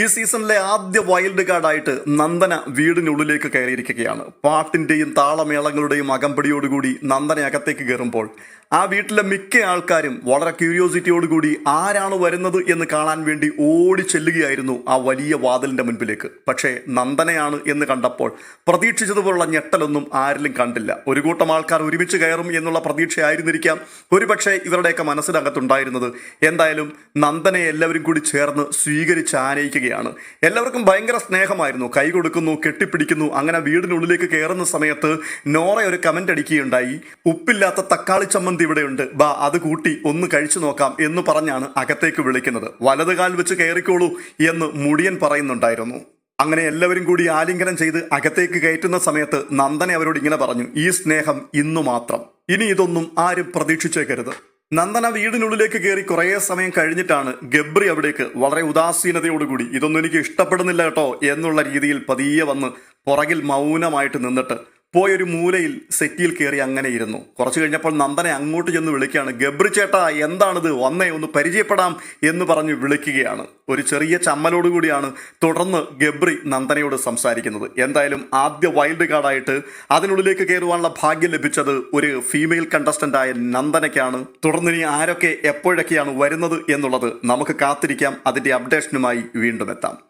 ഈ സീസണിലെ ആദ്യ വൈൽഡ് കാർഡായിട്ട് നന്ദന വീടിനുള്ളിലേക്ക് കയറിയിരിക്കുകയാണ്. പാട്ടിന്റെയും താളമേളങ്ങളുടെയും അകമ്പടിയോടുകൂടി നന്ദന അകത്തേക്ക് കയറുമ്പോൾ ആ വീട്ടിലെ മിക്ക ആൾക്കാരും വളരെ ക്യൂരിയോസിറ്റിയോടുകൂടി ആരാണ് വരുന്നത് എന്ന് കാണാൻ വേണ്ടി ഓടി ചെല്ലുകയായിരുന്നു ആ വലിയ വാതിലിന്റെ മുൻപിലേക്ക്. പക്ഷേ നന്ദനയാണ് എന്ന് കണ്ടപ്പോൾ പ്രതീക്ഷിച്ചതുപോലുള്ള ഞെട്ടലൊന്നും ആരിലും കണ്ടില്ല. ഒരു കൂട്ടം ആൾക്കാർ ഒരുമിച്ച് കയറും എന്നുള്ള പ്രതീക്ഷയായിരുന്നിരിക്കാം. ഒരുപക്ഷെ ഇവരുടെയൊക്കെ മനസ്സിനകത്തുണ്ടായിരുന്നത് എന്തായാലും നന്ദനെ എല്ലാവരും കൂടി ചേർന്ന് സ്വീകരിച്ച് ആനയിക്കുകയാണ്. എല്ലാവർക്കും ഭയങ്കര സ്നേഹമായിരുന്നു. കൈ കൊടുക്കുന്നു കെട്ടിപ്പിടിക്കുന്നു അങ്ങനെ വീടിനുള്ളിലേക്ക് കയറുന്ന സമയത്ത് നോറ ഒരു കമന്റ് അടിക്കുകയുണ്ടായി. ഉപ്പില്ലാത്ത തക്കാളി ചമ്മന്തി ഇവിടെയുണ്ട്. ബാ അത് കൂട്ടി ഒന്ന് കഴിച്ചു നോക്കാം എന്ന് പറഞ്ഞാണ് അകത്തേക്ക് വിളിക്കുന്നത്. വലത് കാൽ വെച്ച് കയറിക്കോളൂ എന്ന് മുടിയൻ പറയുന്നുണ്ടായിരുന്നു. അങ്ങനെ എല്ലാവരും കൂടി ആലിംഗനം ചെയ്ത് അകത്തേക്ക് കയറ്റുന്ന സമയത്ത് നന്ദനെ അവരോട് ഇങ്ങനെ പറഞ്ഞു ഈ സ്നേഹം ഇന്നു മാത്രം. ഇനി ഇതൊന്നും ആരും പ്രതീക്ഷിച്ചേക്കരുത്. നന്ദന വീടിനുള്ളിലേക്ക് കയറി കുറേ സമയം കഴിഞ്ഞിട്ടാണ് ഗബ്രി അവിടേക്ക് വളരെ ഉദാസീനതയോടുകൂടി ഇതൊന്നും എനിക്ക് ഇഷ്ടപ്പെടുന്നില്ല കേട്ടോ എന്നുള്ള രീതിയിൽ പതിയെ വന്ന് പുറകിൽ മൗനമായിട്ട് നിന്നിട്ട് പോയൊരു മൂലയിൽ സെറ്റിയിൽ കയറി അങ്ങനെ ഇരുന്നു. കുറച്ച് കഴിഞ്ഞപ്പോൾ നന്ദനെ അങ്ങോട്ട് ചെന്ന് വിളിക്കുകയാണ് ഗബ്രി ചേട്ടാ എന്താണിത്? വന്നേ ഒന്ന് പരിചയപ്പെടാം എന്ന് പറഞ്ഞ് വിളിക്കുകയാണ്. ഒരു ചെറിയ ചമ്മലോടുകൂടിയാണ് തുടർന്ന് ഗബ്രി നന്ദനയോട് സംസാരിക്കുന്നത്. എന്തായാലും ആദ്യ വൈൽഡ് കാർഡായിട്ട് അതിനുള്ളിലേക്ക് കയറുവാനുള്ള ഭാഗ്യം ലഭിച്ചത് ഒരു ഫീമെയിൽ കണ്ടസ്റ്റന്റ് ആയ നന്ദനയ്ക്കാണ്. തുടർന്ന് ഇനി ആരൊക്കെ എപ്പോഴൊക്കെയാണ് വരുന്നത് എന്നുള്ളത് നമുക്ക് കാത്തിരിക്കാം. അതിന്റെ അപ്ഡേഷനുമായി വീണ്ടും എത്താം.